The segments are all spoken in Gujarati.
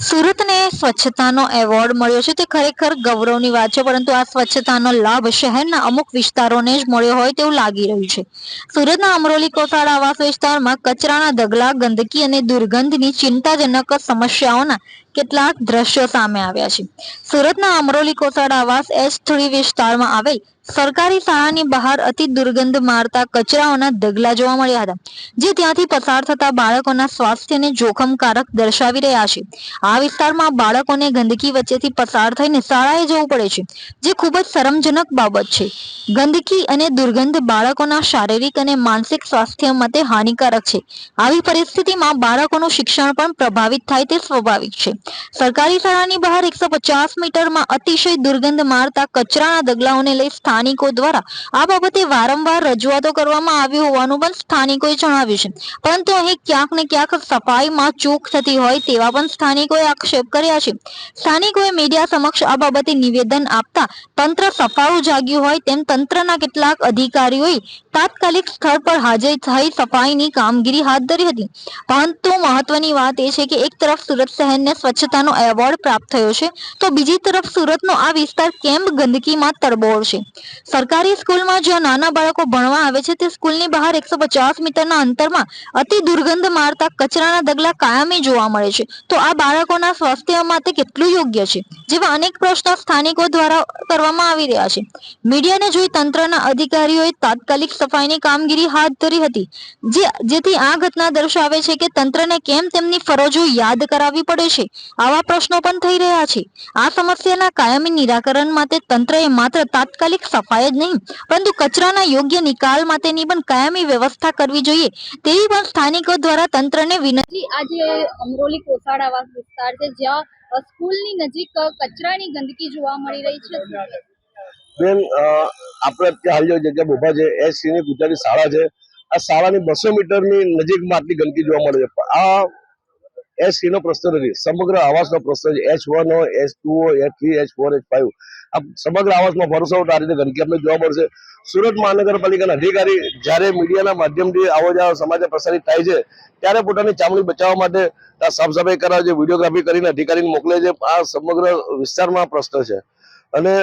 સુરતને સ્વચ્છતાનો એવોર્ડ મળ્યો છે. તે ખરેખર ગૌરવની વાત છે, પરંતુ આ સ્વચ્છતાનો લાભ શહેરના અમુક વિસ્તારોને જ મળ્યો હોય તેવું લાગી રહ્યું છે. સુરતના અમરોલી કોસાડ આવાસ વિસ્તારમાં કચરાના ઢગલા, ગંદકી અને દુર્ગંધની ચિંતાજનક સમસ્યાઓના કેટલાક દ્રશ્યો સામે આવ્યા છે. સુરતના અમરોલી કોસાડ આવાસ એસ થ્રી વિસ્તારમાં આવેલ સરકારી શાળાની બહાર અતિ દુર્ગંધ મારતા કચરાઓના ઢગલા જોવા મળ્યા હતા, જે ત્યાંથી પસાર થતા બાળકોના સ્વાસ્થ્યને જોખમકારક દર્શાવી રહ્યા છે. આ વિસ્તારમાં બાળકોને ગંદકી વચ્ચેથી પસાર થઈને શાળાએ જવું પડે છે, જે ખૂબ જ શરમજનક બાબત છે. ગંદકી અને દુર્ગંધ બાળકોના શારીરિક અને માનસિક સ્વાસ્થ્ય માટે હાનિકારક છે. આવી પરિસ્થિતિમાં બાળકોનું શિક્ષણ પણ પ્રભાવિત થાય તે સ્વાભાવિક છે. સરકારી શાળાની બહાર એકસો પચાસ મીટરમાં અતિશય દુર્ગંધ મારતા કચરાના ડગલાઓને લઈ સ્થાનિકો દ્વારા આ બાબતે વારંવાર રજૂઆતો કરવામાં આવી હોવાનું પણ સ્થાનિકોએ જણાવ્યું છે. પરંતુ અહીં ક્યાંક ને ક્યાંક સફાઈમાં ચૂક થતી હોય તેવા પણ સ્થાનિકોએ આક્ષેપ કર્યા છે. સ્થાનિકોએ મીડિયા સમક્ષ આ બાબતે નિવેદન આપતા તંત્ર સફાળું જાગ્યું હોય તેમ તંત્રના કેટલાક અધિકારીઓએ તાત્કાલિક સ્થળ પર હાજર થઈ સફાઈની કામગીરી હાથ ધરી હતી. પરંતુ મહત્વની વાત એ છે કે એક તરફ સુરત શહેરને સ્વચ્છતાનો એવોર્ડ પ્રાપ્ત થયો છે, તો બીજી તરફ સુરતનો આ વિસ્તાર કેમ ગંદકીમાં તરબોળ છે? સરકારી સ્કૂલમાં જ્યાં નાના બાળકો ભણવા આવે છે, તે સ્કૂલની બહાર એકસો પચાસ મીટરના અંતરમાં અતિ દુર્ગંધ મારતા કચરાના ડગલા કાયમી જોવા મળે છે. તો આ બાળકોના સ્વાસ્થ્ય માટે કેટલું યોગ્ય છે? જેવા અનેક પ્રશ્નો સ્થાનિકો દ્વારા કરવામાં આવી રહ્યા છે. મીડિયાને જોઈ તંત્રના અધિકારીઓએ તાત્કાલિક સફાઈની કામગીરી હાથ ધરી હતી. જે, જેથી આ ઘટના દર્શાવે છે કે તંત્રને કેમ તેમની ફરજો યાદ કરાવવી પડે છે? આવા પ્રશ્નો પણ થઈ રહ્યા છે. આ સમસ્યાના કાયમી નિરાકરણ માટે તંત્રએ માત્ર તાત્કાલિક સફાઈ જ નહીં. પરંતુ કચરાના યોગ્ય નિકાલ માટેની પણ કાયમી વ્યવસ્થા કરવી જોઈએ. તેવી પણ સ્થાનિકો દ્વારા તંત્રને વિનંતી આજે અમરોલી કોસાડ આવાસ વિસ્તાર છે જ્યાં સ્કૂલની નજીક કચરાની ગંદકી જોવા મળી રહી છે. બેન આપણે અત્યારે હાલ જગ્યા ઊભા છે એ ની ગુજરાતી શાળા છે. આ શાળાની બસો મીટરની નજીકમાં આટલી ગંદકી જોવા મળે છે. આ એચ સી નો પ્રશ્ન નથી. સમગ્ર આવાસનો પ્રશ્ન છે. એચ વન હોય એચ ટુ હોય H three H four H five આ સમગ્ર આવાસમાં ભરોસો આ રીતે ગંદકી આપણે જોવા મળશે. સુરત મહાનગરપાલિકાના અધિકારી જ્યારે મીડિયાના માધ્યમથી આવો જાવ સમાચાર પ્રસારિત થાય છે, ત્યારે પોતાની ચામડી બચાવવા માટે આ સાફ સફાઈ કરાવે છે, વિડીયોગ્રાફી કરીને અધિકારીને મોકલે છે. આ સમગ્ર વિસ્તારમાં પ્રશ્ન છે. અને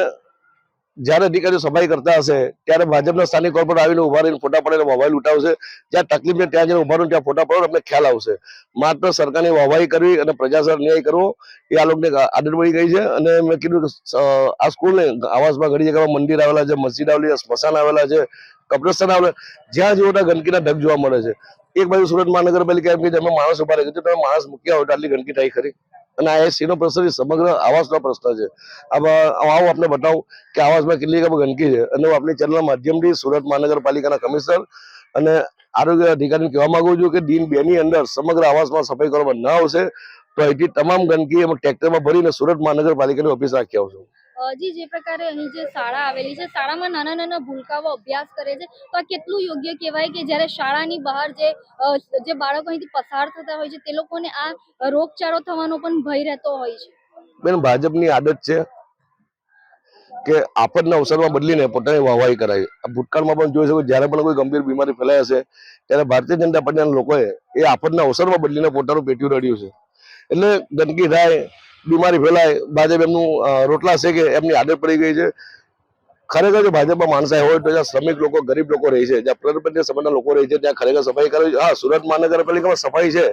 જ્યારે અધિકારીઓ સફાઈ કરતા હશે, ત્યારે ભાજપના સ્થાનિક કોર્પોરેટ આવીને ઊભા રહીને ફોટા પડે મોબાઈલ ઉઠાવશે. જ્યાં તકલીફ ને ત્યાં જઈને ઊભા રહીને ત્યાં ફોટા પડો અમને ખ્યાલ આવશે. માત્ર સરકારની વાહવાહી કરવી અને પ્રજાસર ન્યાય કરવો, એ આ લોકોને આદત પડી ગઈ છે. અને મેં કીધું આ સ્કૂલને આવાસમાં ઘણી જગ્યામાં મંદિર આવેલા છે, મસ્જિદ આવેલી છે, સ્મશાન આવેલા છે, કબ્રસ્તાન આવેલા જ્યાં જેવો ગંદકીના ઢગ જોવા મળે છે. એક બાજુ સુરત મહાનગરપાલિકા એમ કે અમે માણસ ઊભા રહે છે તમે માણસ મૂક્યા હોય તો આટલી ગંદકી થાય ખરી. અને આ એસી નો પ્રશ્ન એ સમગ્ર આવાસનો પ્રશ્ન છે. આમાં આવું આપણે બતાવું કે આવાસમાં કેટલી ગંદકી છે. અને હું આપણી ચેનલના માધ્યમથી સુરત મહાનગરપાલિકાના કમિશનર અને આરોગ્ય અધિકારીને કહેવા માંગુ છું કે દિન બે ની અંદર સમગ્ર આવાસમાં સફાઈ કરવામાં ન આવશે, તો અહીંથી તમામ ગંદકી એમાં ટ્રેક્ટરમાં ભરીને સુરત મહાનગરપાલિકાની ઓફિસ રાખી આવશું. જી, જે પ્રકારે અહીં જે શાળા આવેલી છે, શાળામાં નાના નાના ભૂલકાઓ અભ્યાસ કરે છે, તો આ કેટલું યોગ્ય કહેવાય કે જ્યારે શાળાની બહાર જે જે બાળકો અહીંથી પસાર થતા હોય છે, તે લોકોને આ રોગચાળો થવાનો પણ ભય રહેતો હોય છે? બેન, ભાજપની આદત છે કે આપદના અવસરમાં બદલીને પોતાની વાહવાહી કરાવી. આ ભૂતકાળમાં પણ જોઈ શકો જ્યારે પણ કોઈ ગંભીર બીમારી ફેલાય હશે, ત્યારે ભારતીય જનતા પાર્ટીના લોકોએ એ આફતના અવસરમાં બદલીને પોતાનું પેટ્યું રડ્યું છે. એટલે ગંદકી થાય બીમારી ફેલાય. ભાજપ એમનું રોટલા શેકે એમની આદત પડી ગઈ છે. ખરેખર જો ભાજપમાં માણસ હોય તો જ્યાં શ્રમિક લોકો, ગરીબ લોકો રહે છે, જ્યાં પ્રગતિપંથી સમાજના લોકો રહે છે, ત્યાં ખરેખર સફાઈ કરવી. હા, સુરત મહાનગરપાલિકામાં સફાઈ છે.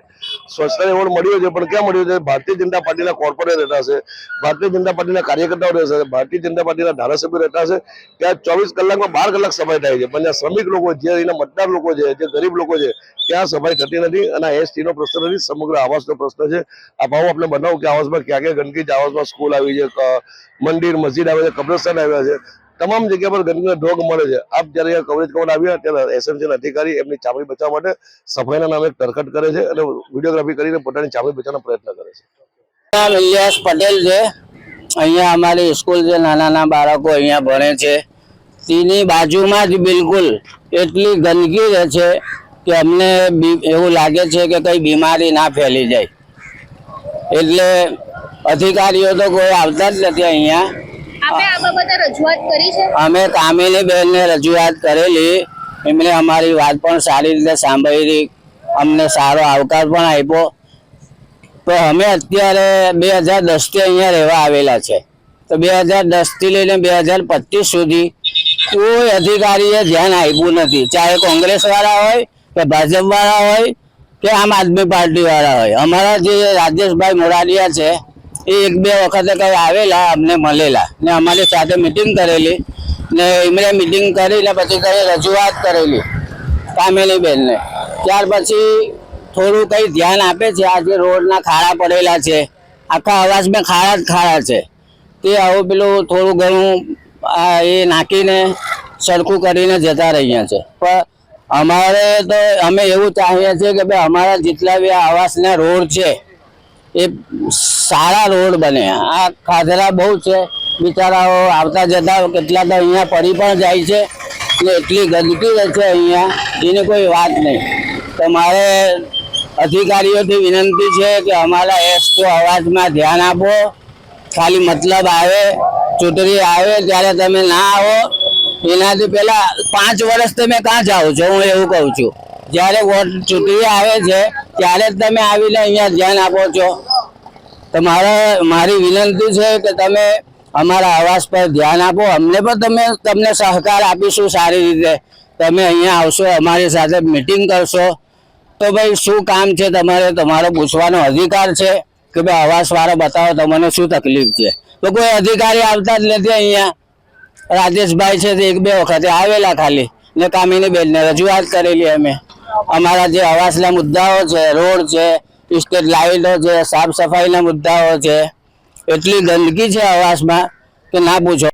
સ્વચ્છતા એવોર્ડ મળ્યો છે, પણ ક્યાં મળ્યો છે? ભારતીય જનતા પાર્ટીના કોર્પોરેટ રહેતા છે ભારતીય જનતા પાર્ટીના કાર્યકર્તાઓ રહેશે ભારતીય જનતા પાર્ટીના ધારાસભ્યો રહેતા છે ત્યાં ચોવીસ કલાકમાં બાર કલાક સફાઈ થાય છે. પણ જ્યાં શ્રમિક લોકો જે અહીંના મતદાર લોકો છે, જે ગરીબ લોકો છે, ત્યાં સફાઈ થતી નથી અને આ એસટી નો પ્રશ્ન નથી, સમગ્ર આવાસનો પ્રશ્ન છે. આ ભાવ આપણે બનાવો કે આવાસમાં ક્યાં ક્યાં ગંદકી છે. આવાસમાં સ્કૂલ આવી છે મંદિર, મસ્જિદ આવે છે, કબ્રસ્તાન આવ્યા છે. તમામ જગ્યા પર ગંદકીનો ઢોગ મળે છે. આપ જ્યારે કવરેજ કરવા આવ્યા ત્યારે એસએમસી અધિકારી એમની ચામડી બચાવવા માટે સફાઈના નામે તરકટ કરે છે અને વિડીયોગ્રાફી કરીને પોતાની ચામડી બચાવવાનો પ્રયત્ન કરે છે. નામ પટેલ છે. અહીંયા અમારી સ્કૂલ છે નાના નાના બાળકો અહીંયા ભણે છે. તેની બાજુમાં જ બિલકુલ એટલી ગંદકી રહે છે કે અમને એવું લાગે છે કે કઈ બીમારી ના ફેલી જાય. એટલે અધિકારીઓ તો કોઈ આવતા જ નથી અહીંયા. અમે કામિની બેનને રજૂઆત કરેલી. એમણે અમારી વાત પણ સારી રીતે સાંભળી. અમને સારો આવકાર પણ આપ્યો. તો અમે અત્યારે બે હજાર દસથી અહીંયા રહેવા આવેલા છે. તો બે હજાર દસથી લઈને બે હજાર પચીસ સુધી કોઈ અધિકારીએ ધ્યાન આપ્યું નથી. ચાહે કોંગ્રેસ વાળા હોય, કે ભાજપ વાળા હોય, કે આમ આદમી પાર્ટી વાળા હોય. અમારા જે રાજેશભાઈ મોરાડિયા છે એ એક બે વખતે કઈ આવેલા, અમને મળેલા. ને અમારી સાથે મિટિંગ કરેલી. ને એમણે મિટિંગ કરીને પછી કઈ રજૂઆત કરેલી કામેલી બેનને ત્યાર પછી થોડું કંઈ ધ્યાન આપે છે, આ જે રોડના ખાડા પડેલા છે, આખા અવાજમાં ખાડા જ ખાડા છે. તે આવું પેલું થોડું ઘણું એ નાખીને સરખું કરીને જતા રહ્યા છે. પણ અમારે તો, અમે એવું ચાહીએ છીએ કે ભાઈ અમારા જેટલા બી આવાસના રોડ છે એ સારા રોડ બને. આ ખાધરા બહુ છે. બિચારાઓ આવતા જતા કેટલા તો અહીંયા પડી પણ જાય છે ને એટલી ગંદકી છે અહીંયા. એની કોઈ વાત નહીં. તમારે અધિકારીઓથી વિનંતી છે કે અમારા એસ તો અવાજમાં ધ્યાન આપો. ખાલી મતલબ આવે, ચૂંટણી આવે ત્યારે તમે ના આવો. એનાથી પહેલાં પાંચ વર્ષ તમે ક્યાં જાઓ છો? હું એવું કહું છું. જ્યારે વોટ ચૂંટણી આવે છે, ત્યારે જ તમે આવીને અહીંયા ધ્યાન આપો છો. તો મારે, મારી વિનંતી છે કે તમે અમારા આવાસ પર ધ્યાન આપો. અમને પણ તમે, તમને સહકાર આપીશું સારી રીતે. તમે અહીંયા આવશો, અમારી સાથે મિટિંગ કરશો. તો ભાઈ, શું કામ છે તમારે? તમારો પૂછવાનો અધિકાર છે? કે ભાઈ, આવાસવાળો બતાવો, તમને શું તકલીફ છે? તો કોઈ અધિકારી આવતા જ નથી અહીંયા. રાજેશભાઈ છે તે એક બે વખતે આવેલા ખાલી. ને કામિની બેનને રજૂઆત કરેલી અમે. અમારા જે આવાસના મુદ્દાઓ છે, રોડ છે, સ્ટેટ લાઇટો છે, સાફ સફાઈના મુદ્દાઓ છે, એટલી ગંદકી છે આવાસમાં કે ના પૂછો